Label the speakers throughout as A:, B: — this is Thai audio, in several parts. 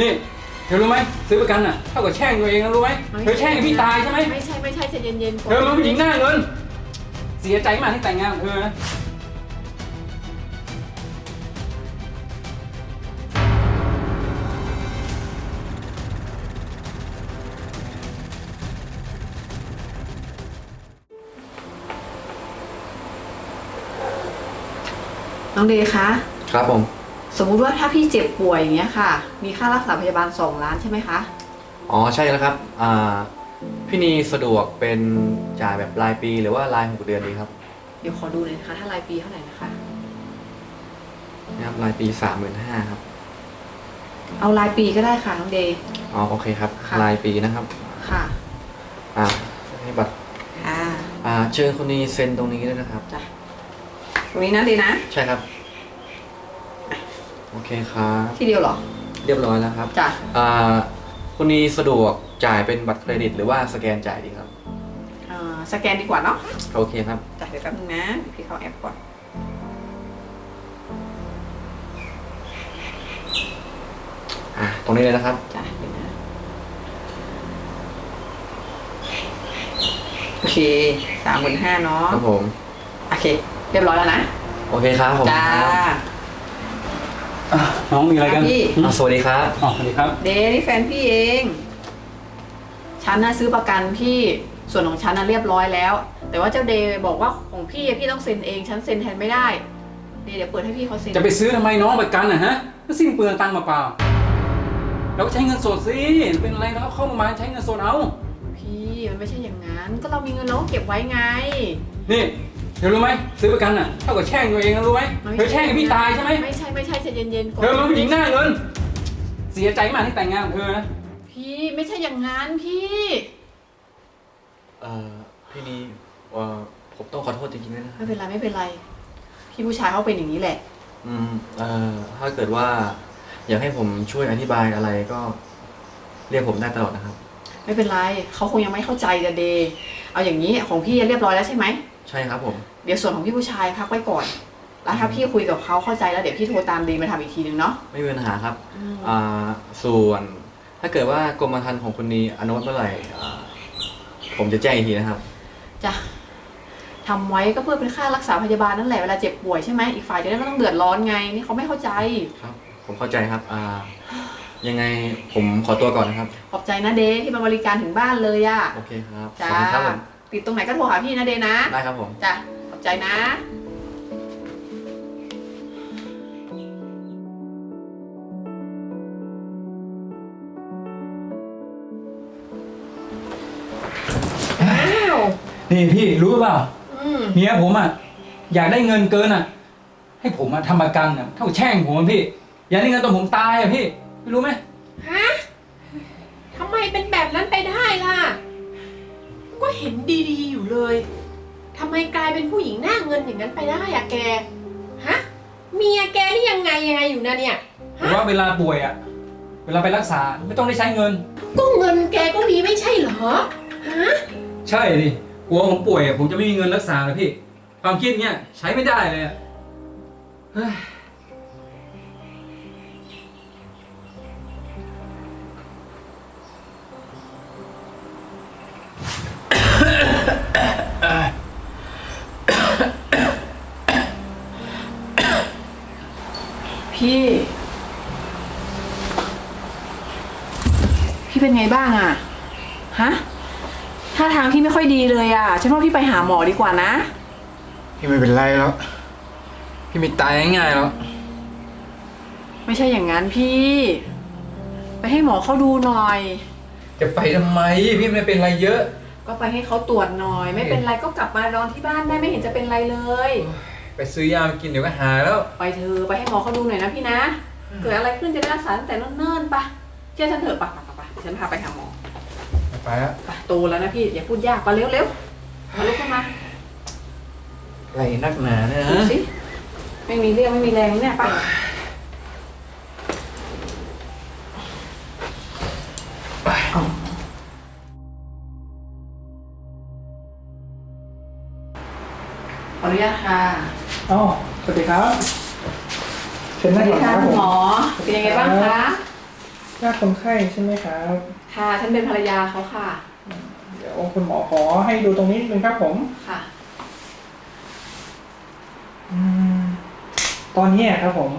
A: นี่เธอรู้ไหมซื้อประกันอะเท่ากับแช่งตัวเองนะรู้ไหมเธอแช่งให้พี่ตายใช่ไหม
B: ไม่ใช่ไม่ใช่ใจเย็นๆก่อน
A: เธอเป็นผู้หญิงหน้าเงินเสียใจมากที่แต่งงานกับเธอนะ
B: น้องเดย์คะ
C: ครับผม
B: สมมุติว่าถ้าพี่เจ็บป่วยอย่างเงี้ยค่ะ มีค่ารักษาพยาบาล2ล้านใช่ไหมคะ
C: อ๋อใช่แล้วครับอ่าพี่นีสะดวกเป็นจ่ายแบบรายปีหรือว่ารายหกเดือนดีครับ
B: เดี๋ยวขอดูหน่อยนะคะ ถ้ารายปีเท่าไหร่นะคะ
C: นะครับรายปีสามหมื่นห้าครับ
B: เอารายปีก็ได้ค่ะน้องเดย์
C: อ๋อโอเคครับ
B: ค่ะ
C: รายปีนะครับ
B: ค่ะ
C: อ่าให้บัตร
B: ค่ะ
C: อ่าเชิญคนนี้เซ็นตรงนี้ด้วยนะครับ
B: จ้ะตรงนี้นะเดย์นะ
C: ใช่ครับ โอเคครับ
B: ที่เดียวเหรอ
C: เรียบร้อยแล้วครับ
B: จ้ะ
C: อ่าคนนี้สะดวกจ่ายเป็นบัตรเครดิต หรือว่าสแกนจ่ายดีครับ
B: อ่าสแกนดีกว่าเนาะ
C: โอเคครับ
B: จ้ะเดี๋ยวแป๊บนึงนะเดี๋ยวพี่เข้าแอปก่อน
C: อ่าตรงนี้เลยนะครับ
B: จ้ะเดี๋ยวนะโอเคสามหมื่นห้าเนาะ
C: ครับผม
B: โอเค เรียบร้อยแล้วนะ
C: โอเคครับผม
B: จ้า
A: อะ น้องมีอะไรกัน
B: ครับพี่
A: หืม
C: อ่าสวัสดีครับ
A: อ๋อสวัสดีครับ
B: เดย์นี่แฟนพี่เอง ฉันน่ะซื้อประกันพี่ส่วนของฉันน่ะเรียบร้อยแล้ว แต่ว่าเจ้าเดย์บอกว่าของพี่อะพี่ต้องเซ็นเอง ฉันเซ็นแทนไม่ได้ เดย์เดี๋ยวเปิดให้พี่เขาเซ็น
A: จะไปซื้อทำไมน้องประกันอะฮะก็สิ้นเปลืองตังค์เปล่าๆเราก็ใช้เงินสดสิ เป็นอะไรเราก็เข้ามาใช้เงินสดเอา
B: พี่มันไม่ใช่อย่างนั้น ก็เรามีเงินเราก็เก็บไว้ไง
A: นี่ เธอรู้ไหมซื้อประกันอะเท่ากับแช่งตัวเองนะรู้ไหม
B: มัน
A: เธอแช่งให้พี่ตายใช่ไหม
B: ไม่ใช่ไม่ใช่ใจเย็นๆก่อน
A: เธอเป็นผู้หญิงหน้าเงินเสียใจมากที่แต่งงานกับเธอนะ
B: พี่ไม่ใช่อย่างนั้นพี่
C: เอ่อพี่นีเอ่อผมต้องขอโทษจริงๆด้วยนะครับ
B: ไม่เป็นไรไม่เป็นไร พี่ผู้ชายเขาเป็นอย่างนี้แหละ
C: อืมเอ่อถ้าเกิดว่า อยากให้ผมช่วยอธิบายอะไรก็เรียกผมได้ตลอดนะครับ
B: ไม่เป็นไรเขาคงยังไม่เข้าใจจะเดย์เอาอย่างนี้ของพี่เรียบร้อยแล้วใช่ไหม
C: ใช่ครับผม
B: เดี๋ยวส่วนของพี่ผู้ชายพักไว้ก่อน แล้วถ้าพี่คุยกับเขาเข้าใจแล้วเดี๋ยวพี่โทรตามดีมาทำอีกทีนึงเนาะ
C: ไม่มีปัญหาครับอ่าส่วนถ้าเกิดว่ากรมธรรม์ของคนนี้อนุมัติเมื่อไหร่อ่าผมจะแจ้งอีกทีนะครับ
B: จ้ะทำไว้ก็เพื่อเป็นค่ารักษาพยาบาลนั่นแหละเวลาเจ็บป่วยใช่ไหมอีกฝ่ายจะได้ไม่ต้องเดือดร้อนไง นี่เขาไม่เข้าใจ
C: ครับ ผมเข้าใจครับอ่ายังไงผมขอตัวก่อนนะครับ
B: ขอบใจนะเดย์ที่มาบริการถึงบ้านเลยอะ
C: โอเคครับ
B: จ้า
C: ขอบคุณครับผม
B: ติดตรงไหนก็โทรหาพี่นะเดย์นะ
C: ได้ครับผม
B: จ้ะขอบใจนะ อ้าว
A: นี่พี่รู้หรือเปล่า
B: อืม
A: เมียผมอะอยากได้เงินเกินอะ ให้ผมมาทำประกันอะเท่าแช่งผมอะพี่ อยากได้เงินตอนผมตายอะพี่ ไม่รู้ไหม
D: ฮะทำไมเป็นแบบนั้นไปได้ล่ะ ก็เห็นดีๆอยู่เลยทำไมกลายเป็นผู้หญิงหน้าเงินอย่างนั้นไปได้อะแก ฮะ เมียแกนี่ยังไงยังไงอยู่นะเนี่ย
A: ผมว่าเวลาป่วยอะเวลาไปรักษาไม่ต้องได้ใช้เงิน
D: ก็เงินแกก็มีไม่ใช่เหรอ ฮะ
A: ใช่ดิกลัวผมป่วยอะผมจะไม่มีเงินรักษาเลยพี่ ความคิดเนี้ยใช้ไม่ได้เลยอะเฮ้ย
B: พี่พี่เป็นไงบ้างอะฮะท่าทางพี่ไม่ค่อยดีเลยอะฉันว่าพี่ไปหาหมอดีกว่านะ
A: พี่ไม่เป็นไรแล้ว พี่ไม่ตายง่ายๆแล้ว
B: ไม่ใช่อย่างนั้นพี่ ไปให้หมอเขาดูหน่อย
A: จะไปทำไม พี่ไม่เป็นไรเยอะ
B: ก็ไปให้เขาตรวจหน่อย ไม่เป็นไรก็กลับมานอนที่บ้านได้ไม่เห็นจะเป็นไรเลย
A: ไปซื้อยามากินเดี๋ยวก็หายแล้ว
B: ไปเธอะไปให้หมอเขาดูหน่อยนะพี่นะ เกิดอะไรขึ้นจะได้รักษาตั้งแต่เนิ่นๆปะเชื่อฉันเถอะปะปะปะปะเดี๋ยวฉันพาไปหาหมอ
A: ไปแล้ว
B: ไปโตแล้วนะพี่อย่าพูดยากไปเร็วๆมาลุกขึ้นมา
A: ไรนักหนาเนี่ย
B: ดูสิไม่มีเรี่ยวไม่มีแรงเนี่ยไปเออนุญาตค่ะ
A: อ๋อสวัสดีครับเชิญ
B: ส
A: นั่
B: วั
A: ง
B: สดี
A: ก่อน
B: ค่ะ
A: ครับ
B: คุณ
A: ผม
B: หมอเป็นยังไงบ้างคะ
E: ญาติคนไข้ใช่ไหมครับ
B: ค่ะฉันเป็นภรรยาเขาค่ะ
E: เดี๋ยวคุณหมอขอให้ดูตรงนี้นิดนึงครับผม
B: ค่ะ
E: อืมตอนนี้อะครับผม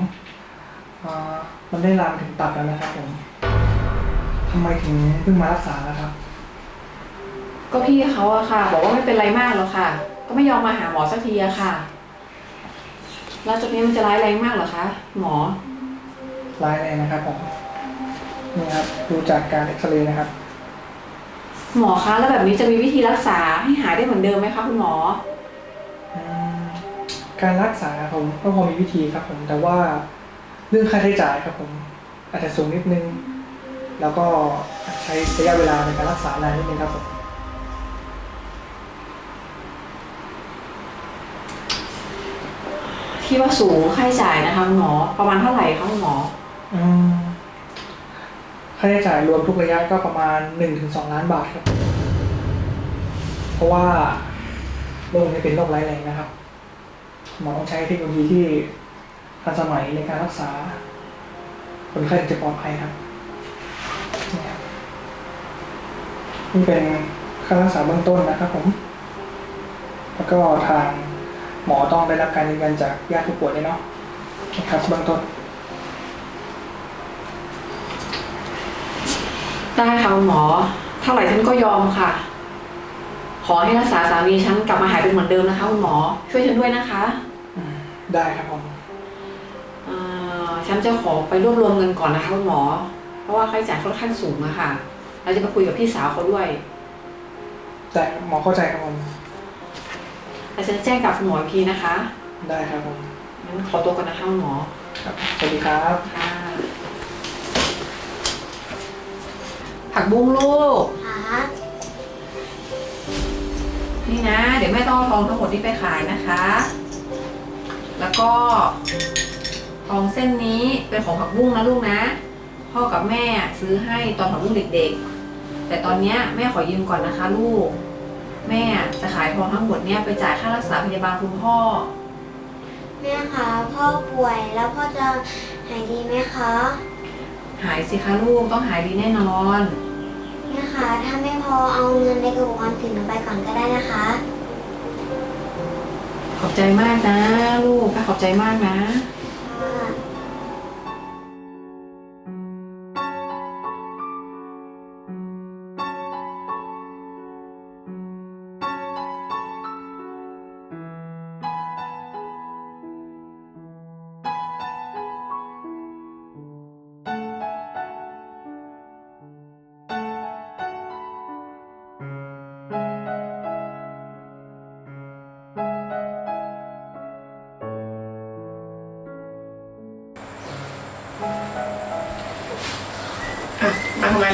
E: อ่ามันได้ลามถึงตับแล้วนะครับผมทำไมถึงเพิ่งมารักษาล่ะครับ
B: ก็พี่เขาอะค่ะ บอกว่าไม่เป็นไรมากหรอกค่ะ ก็ไม่ยอมมาหาหมอสักทีอะค่ะ แล้วจุดนี้มันจะร้ายแรงมากเหรอคะ หมอ
E: ร้ายแรงนะครับผมนี่ครับดูจากการเอ็กซเรย์นะครับ
B: หมอคะแล้วแบบนี้จะมีวิธีรักษาให้หายได้เหมือนเดิมไหมคะคุณหมอ
E: อืมการรักษาผมก็พอมีวิธีครับผม แต่ว่าเรื่องค่าใช้จ่ายครับผม อาจจะสูงนิดนึง แล้วก็ใช้ระยะเวลาในการรักษานานนิดนึงครับผม
B: ที่ว่าสูงค่าใช้จ่ายนะคะคุณหมอประมาณเท่าไหร่คะคุณหมอ
E: อืมค่าใช้จ่ายรวมทุกระยะก็ประมาณหนึ่งถึงสองล้านบาทครับ เพราะว่าโรคนี้เป็นโรคร้ายแรงนะครับ หมอต้องใช้เทคโนโลยีที่ทันสมัยในการรักษา คนไข้จะปลอดภัยครับนี่ครับนี่เป็นค่ารักษาเบื้องต้นนะครับผม แล้วก็ทาง หมอต้องได้รับการยืนยันจากญาติผู้ป่วยด้วยเนาะนะครับเบื้องต้น
B: ได้ค่ะคุณหมอเท่าไหร่ฉันก็ยอมค่ะ ขอให้รักษาสามีฉันกลับมาหายเป็นเหมือนเดิมนะคะคุณหมอ ช่วยฉันด้วยนะคะ
E: อืมได้ครับผม
B: เอ่อฉันจะขอไปรวบรวมเงินก่อนนะคะคุณหมอ เพราะว่าค่าใช้จ่ายค่อนข้างสูงอะค่ะเราจะไปคุยกับพี่สาวเขาด้วย
E: แต่หมอเข้าใจครับผม
B: แต่ฉันจะแจ้งกับคุณหมออีกทีนะคะ
E: ได้ครับผม
B: งั้นขอตัวก่อนนะคะคุณหมอ
E: ครับสวัสดีครับ
B: ค่ะผักบุ้งลูก
F: ค่ะ
B: นี่นะ เดี๋ยวแม่ต้องเอาทองทั้งหมดที่ไปขายนะคะ แล้วก็ทองเส้นนี้เป็นของผักบุ้งนะลูกนะ พ่อกับแม่ซื้อให้ตอนผักบุ้งเด็กๆ แต่ตอนเนี้ยแม่ขอยืมก่อนนะคะลูก แม่จะขายทองทั้งหมดเนี่ยไปจ่ายค่ารักษาพยาบาลคุณพ่อ
F: แม่คะพ่อป่วยแล้วพ่อจะหายดีไหมคะ
B: หายสิคะลูกต้องหายดีแน่นอน
F: แม่คะถ้าไม่พอเอาเงินในกระปุกออมสินหนูไปก่อนก็ได้นะคะ
B: ขอบใจมากนะ ลูกขอบใจมากนะ
F: ค่ะ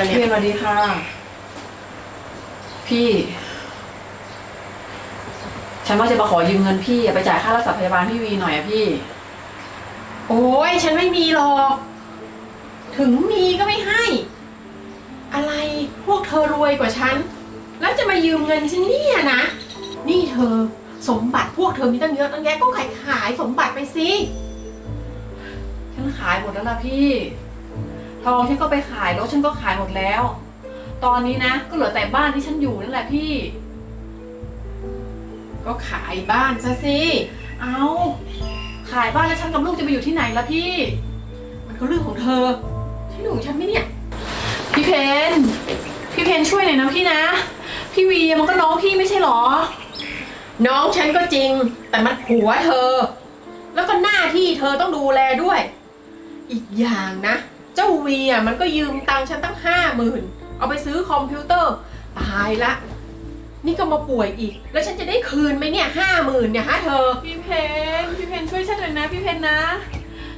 D: เนี่ย
B: สวัสดีค่ะ พี่ ฉันว่าจะมาขอยืมเงินพี่อะไปจ่ายค่ารักษาพยาบาลพี่วีหน่อยอะพี่
D: โอ้ยฉันไม่มีหรอก ถึงมีก็ไม่ให้ อะไรพวกเธอรวยกว่าฉัน แล้วจะมายืมเงินฉันเนี่ยนะ นี่เธอสมบัติพวกเธอมีตั้งเยอะตั้งแยะก็ขายขายสมบัติไปสิ
B: ฉันขายหมดแล้วล่ะพี่ ทองฉันก็ไปขายรถฉันก็ขายหมดแล้ว ตอนนี้นะก็เหลือแต่บ้านที่ฉันอยู่นั่นแหละพี่
D: ก็ขายบ้านซะสิ
B: เอาขายบ้านแล้วฉันกับลูกจะไปอยู่ที่ไหนล่ะพี่
D: มันก็เรื่องของเธอที่หนูฉันไม่เนี่ย
B: พี่เพนพี่เพนช่วยหน่อยนะพี่นะ พี่วีมันก็น้องพี่ไม่ใช่หรอ
D: น้องฉันก็จริง แต่มันผัวเธอ แล้วก็หน้าที่เธอต้องดูแลด้วย อีกอย่างนะ จ้าวีอะมันก็ยืมตังค์ฉันตั้งห้าหมื่นเอาไปซื้อคอมพิวเตอร์ ตายละ นี่ก็มาป่วยอีก แล้วฉันจะได้คืนไหมเนี่ยห้าหมื่นเนี่ยฮะเธอ
B: พี่เพนพี่เพนช่วยฉันหน่อยนะพี่เพนนะ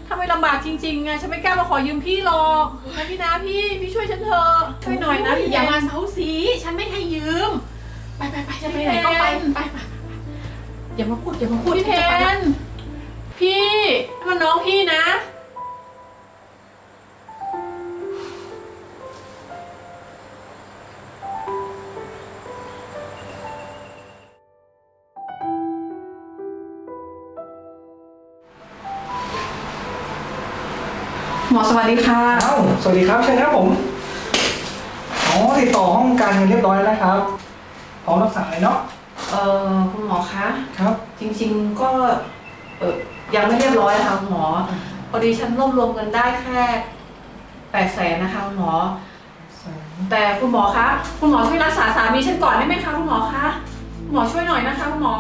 B: ถ้าไม่ลำบากจริงๆอะฉันไม่กล้ามาขอยืมพี่หรอกนะพี่นะพี่พี่ช่วยฉันเถอะช่วยหน่อยนะพี่
D: อย่า
B: เพน
D: มาเซาซีฉันไม่ให้ยืม ไปไปไปจะไป
B: พี่
D: ไหนก็ไป
B: เพน
D: ไปไปอย่ามาพูดอย่ามาพูด
B: พี่เพ
D: ฉัจะไปละ
B: นพี่มันน้องพี่นะ หมอสวัสดีค่ะ
E: อ้าวสวัสดีครับเชิญครับผม อ๋อ ติดต่อห้องการเงินเรียบร้อยแล้วนะครับ พร้อมรักษาเลยเนาะ
B: เออคุณหมอคะ
E: ครับ
B: จริงๆก็เออยังไม่เรียบร้อยนะคะคุณหมอ พอดีฉันรวบรวมเงินได้แค่แปดแสนนะคะคุณหมอ แต่คุณหมอคะ คุณหมอช่วยรักษาสามีฉันก่อนได้ไหมคะคุณหมอคะคุณหมอช่วยหน่อยนะคะคุณหมอ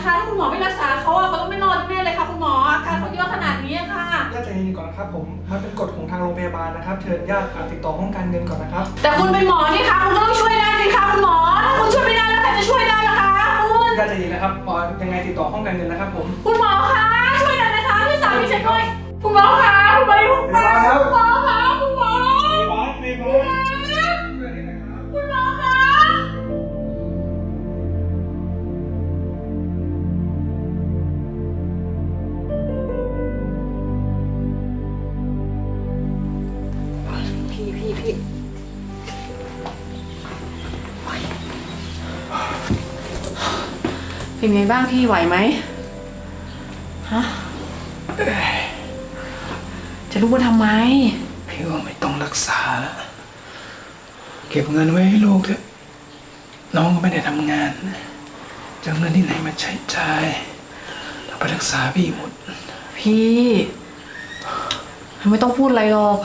B: นะคะ ถ้าคุณหมอไม่รักษาเขาอะเขาต้องไม่รอดแน่ๆเลยค่ะ คุณหมออาการเขาเยอะขนาดนี้อะค่ะ
E: ญาติใจเย็นๆก่อนนะครับผมมันเป็นกฎของทางโรงพยาบาลนะครับ เชิญญาติติดต่อห้องการเงินก่อนนะครับ
B: แต่คุณเป็นหมอนี่คะคุณก็ต้องช่วยได้สิคะคุณหมอถ้าคุณช่วยไม่ได้แล้วใครจะช่วยได้ล่ะคะคุณ
E: ญาติใจเย็นนะครับพอยังไงติดต่อห้องการเงินนะครับผม
B: คุณหมอคะช่วยหน่อยนะคะช่วยสามีฉันด้วยคุณหมอคะคุณหมอคุณหมอ
E: ครับ
B: คุณหมอ เป็นไงบ้างพี่ไหวไหมฮะจะลุกมาทำไม
E: พี่ว่าไม่ต้องรักษาแล้วเก็บเงินไว้ให้ลูกเถอะน้องก็ไม่ได้ทำงานจะเอาเงินที่ไหนมาใช้จ่ายเราไปรักษาพี่หมด
B: พี่ไม่ต้องพูดอะไรหรอก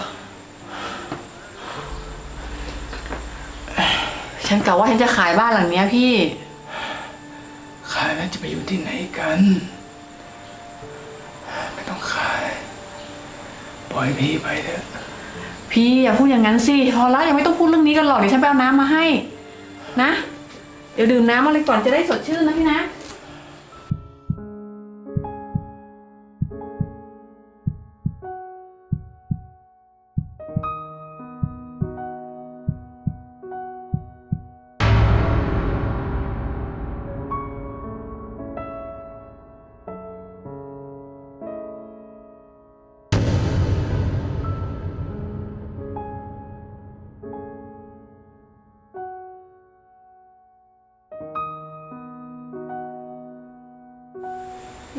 B: ฉันกะว่าฉันจะขายบ้านหลังเนี้ยพี่
E: ขาย แล้วจะไปอยู่ที่ไหนกัน ไม่ต้องขาย ปล่อยพี่ไปเถอะ
B: พี่อย่าพูดอย่างนั้นสิพอละยังไม่ต้องพูดเรื่องนี้กันหรอกเดี๋ยวฉันไปเอาน้ำมาให้ นะ เดี๋ยวดื่มน้ำมาเลยก่อนจะได้สดชื่นนะพี่นะ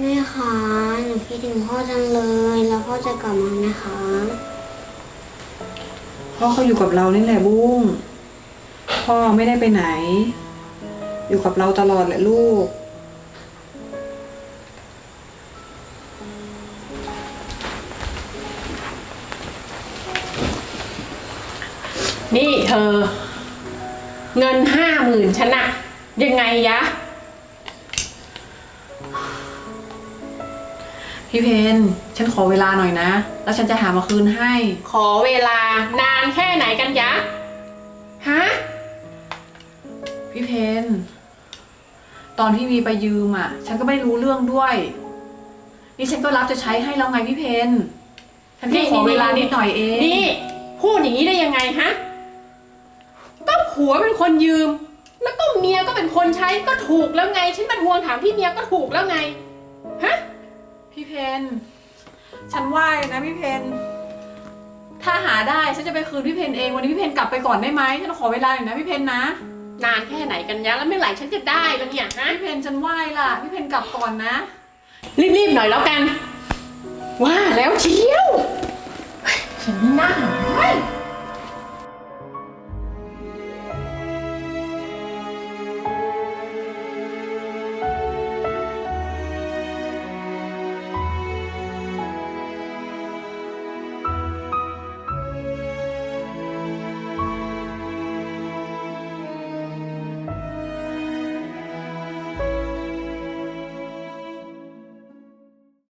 F: แม่คะหนูคิดถึงพ่อจังเลย แล้วพ่อจะกลับมาไหมคะ
B: พ่อเขาอยู่กับเรานี่แหละบุ้ง พ่อไม่ได้ไปไหน อยู่กับเราตลอดแหละลูก
D: นี่เธอ เงินห้าหมื่นฉันอะยังไงยะ
B: พี่เพนฉันขอเวลาหน่อยนะ แล้วฉันจะหามาคืนให้
D: ขอเวลานานแค่ไหนกันยะ ฮะ
B: พี่เพนตอนที่มีไปยืมอะ ฉันก็ไม่รู้เรื่องด้วย นี่ฉันก็รับจะใช้ให้แล้วไงพี่เพนฉันแค่ขอเวลานิดหน่อยเอง
D: นี่ พูดอย่างนี้ได้ยังไงฮะ ก็ผัวเป็นคนยืม แล้วก็เมียก็เป็นคนใช้ก็ถูกแล้วไง ฉันมาทวงถามที่เมียก็ถูกแล้วไง ฮะ
B: พี่เพนฉันไหว้นะพี่เพนถ้าหาได้ฉันจะไปคืนพี่เพนเองวันนี้พี่เพนกลับไปก่อนได้ไหมฉันขอเวลาหน่อยนะพี่เพนนะ
D: นานแค่ไหนกันยะแล้วเมื่อไหร่ฉันจะได้แล้วเนี่ยฮะ
B: พี่เพนฉันไหว้ล่ะพี่เพนกลับก่อนนะ
D: รีบๆหน่อยแล้วกัน ว่าแล้วเชียวเฮ้ยฉันนี่น่าหาย